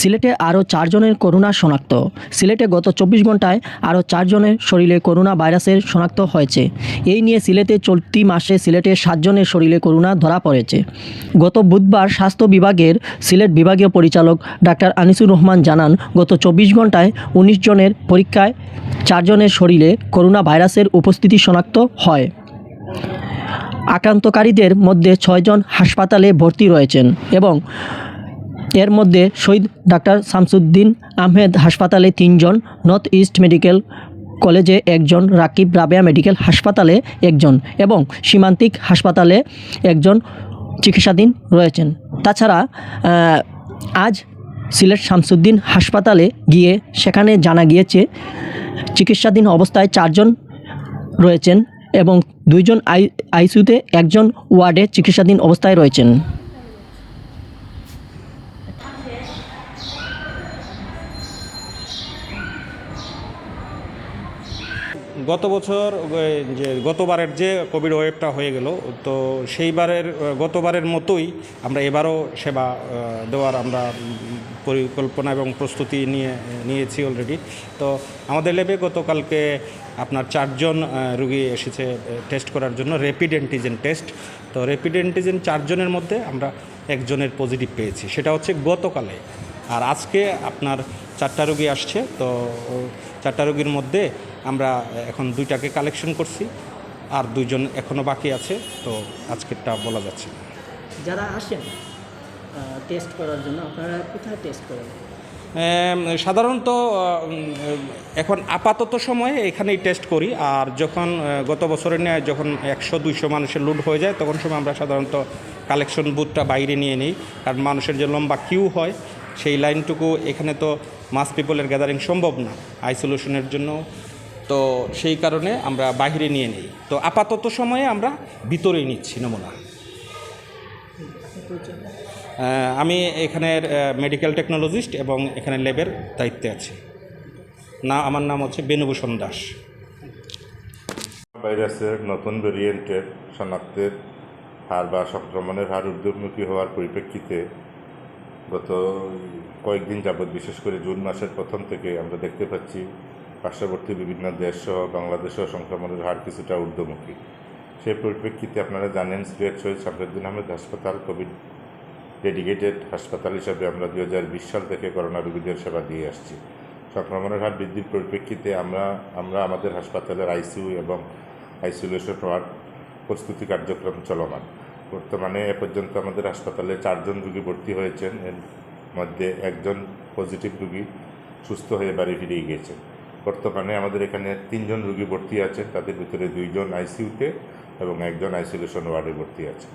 সিলেটে আরও চারজনের করোনা শনাক্ত। সিলেটে গত চব্বিশ ঘন্টায় আরও চারজনের শরীরে করোনা ভাইরাসের শনাক্ত হয়েছে। এই নিয়ে সিলেটে চলতি মাসে সিলেটে সাতজনের শরীরে করোনা ধরা পড়েছে। গত বুধবার স্বাস্থ্য বিভাগের সিলেট বিভাগীয় পরিচালক ডাক্তার আনিসুর রহমান জানান, গত চব্বিশ ঘন্টায় উনিশ জনের পরীক্ষায় চারজনের শরীরে করোনা ভাইরাসের উপস্থিতি শনাক্ত হয়। আক্রান্তকারীদের মধ্যে ছয়জন হাসপাতালে ভর্তি রয়েছেন এবং এর মধ্যে শহীদ ডাক্তার শামসুদ্দিন আহমেদ হাসপাতালে তিনজন, নর্থ ইস্ট মেডিকেল কলেজে একজন, রাকিব রাবেয়া মেডিকেল হাসপাতালে একজন এবং সীমান্তিক হাসপাতালে একজন চিকিৎসাধীন রয়েছেন। তাছাড়া আজ সিলেট শামসুদ্দিন হাসপাতালে গিয়ে সেখানে জানা গিয়েছে, চিকিৎসাধীন অবস্থায় চারজন রয়েছেন এবং দুইজন আই আইসিউতে একজন ওয়ার্ডে চিকিৎসাধীন অবস্থায় রয়েছেন। গত বছর যে গতবারের যে কোভিড ওয়েভটা হয়ে গেল, তো সেইবারের, গতবারের মতোই আমরা এবারও সেবা দেওয়ার আমরা পরিকল্পনা এবং প্রস্তুতি নিয়ে, নিয়েছি অলরেডি তো আমাদের ল্যাবে গতকালকে আপনার চারজন রুগী এসেছে টেস্ট করার জন্য র্যাপিড অ্যান্টিজেন টেস্ট তো র্যাপিড অ্যান্টিজেন চারজনের মধ্যে আমরা একজনের পজিটিভ পেয়েছি। সেটা হচ্ছে গতকালে। আর আজকে আপনার চারটা রুগী আসছে, তো চারটা রুগীর মধ্যে আমরা এখন দুইটাকে কালেকশন করছি আর দুইজন এখনও বাকি আছে তো আজকেরটা বলা যাচ্ছে না। যারা আসেন টেস্ট করার জন্য আপনারা কোথায় টেস্ট করেন সাধারণত এখন আপাতত সময়ে এখানেই টেস্ট করি আর যখন গত বছরের ন্যায় যখন একশো দুইশো মানুষের লোড হয়ে যায় তখন সময় আমরা সাধারণত কালেকশন বুথটা বাইরে নিয়ে নিই কারণ মানুষের যে লম্বা কিউ হয় সেই লাইনটুকু এখানে তো মাস পিপলের গ্যাদারিং সম্ভব না আইসোলেশনের জন্য তো সেই কারণে আমরা বাইরে নিয়ে নিই। তো আপাতত সময়ে আমরা ভিতরেই নিচ্ছি নমুনা। আমি এখানের মেডিকেল টেকনোলজিস্ট এবং এখানে ল্যাবের দায়িত্বে আছি। না, আমার নাম হচ্ছে বেনুভূষণ দাস। ভাইরাসের নতুন ভেরিয়েন্টের শনাক্তের হার বা সংক্রমণের হার উদ্যোগমুখী হওয়ার পরিপ্রেক্ষিতে গত কয়েকদিন যাবৎ, বিশেষ করে জুন মাসের প্রথম থেকে আমরা দেখতে পাচ্ছি পার্শ্ববর্তী বিভিন্ন দেশ সহ বাংলাদেশেও সংক্রমণের হার কিছুটা ঊর্ধ্বমুখী। সেই পরিপ্রেক্ষিতে আপনারা জানেন, সিলেট শহীদ শামসুদ্দিন আহমেদ হাসপাতাল, কোভিড ডেডিকেটেড হাসপাতাল হিসাবে আমরা দুই হাজার বিশ সাল থেকে করোনা রোগীদের সেবা দিয়ে আসছি। সংক্রমণের হার বৃদ্ধির পরিপ্রেক্ষিতে আমরা আমরা আমাদের হাসপাতালের আইসিইউ এবং আইসোলেশন ওয়ার্ড প্রস্তুতি কার্যক্রম চলমান। বর্তমানে এ পর্যন্ত আমাদের হাসপাতালে চারজন রুগী ভর্তি হয়েছেন। এর মধ্যে একজন পজিটিভ রুগী সুস্থ হয়ে বাড়ি ফিরে গিয়েছে বর্তমানে আমাদের এখানে তিনজন রুগী ভর্তি আছেন। তাদের ভিতরে দুইজন আইসিউতে এবং একজন আইসোলেশন ওয়ার্ডে ভর্তি আছে